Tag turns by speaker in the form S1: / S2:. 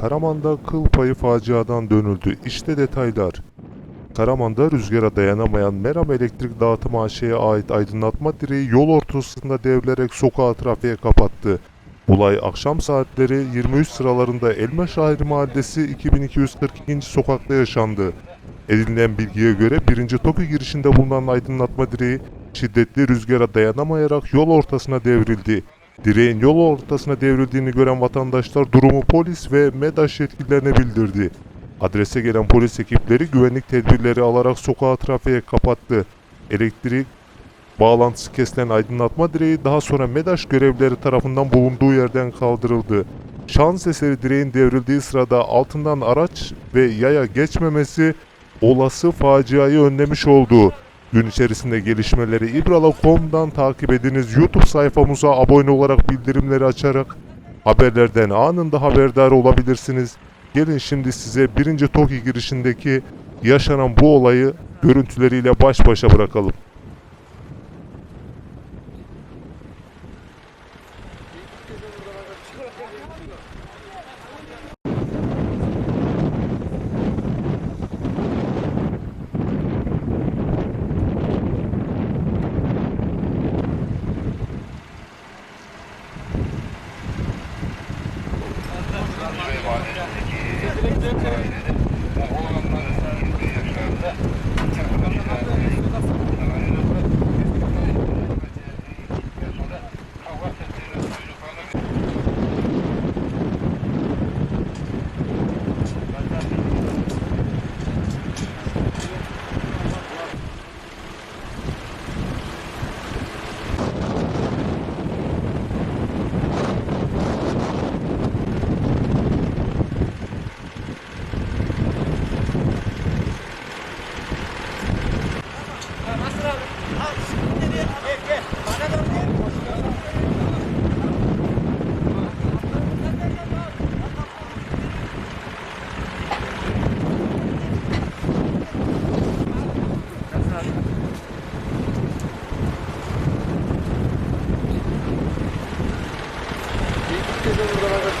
S1: Karaman'da kıl payı faciadan dönüldü. İşte detaylar. Karaman'da rüzgara dayanamayan Meram Elektrik Dağıtım AŞ'ye ait aydınlatma direği yol ortasında devrilerek sokağı trafiğe kapattı. Olay akşam saatleri 23 sıralarında Elmaşahir Mahallesi 2242. sokakta yaşandı. Edinilen bilgiye göre 1. TOKİ girişinde bulunan aydınlatma direği şiddetli rüzgara dayanamayarak yol ortasına devrildi. Direğin yol ortasına devrildiğini gören vatandaşlar durumu polis ve MEDAŞ yetkililerine bildirdi. Adrese gelen polis ekipleri güvenlik tedbirleri alarak sokağı trafiğe kapattı. Elektrik bağlantısı kesilen aydınlatma direği daha sonra MEDAŞ görevlileri tarafından bulunduğu yerden kaldırıldı. Şans eseri direğin devrildiği sırada altından araç ve yaya geçmemesi olası faciayı önlemiş oldu. Gün içerisinde gelişmeleri ibrala.com'dan takip ediniz. YouTube sayfamıza abone olarak bildirimleri açarak haberlerden anında haberdar olabilirsiniz. Gelin şimdi size birinci TOKİ girişindeki yaşanan bu olayı görüntüleriyle baş başa bırakalım. Thank you. Herkese buradan haber.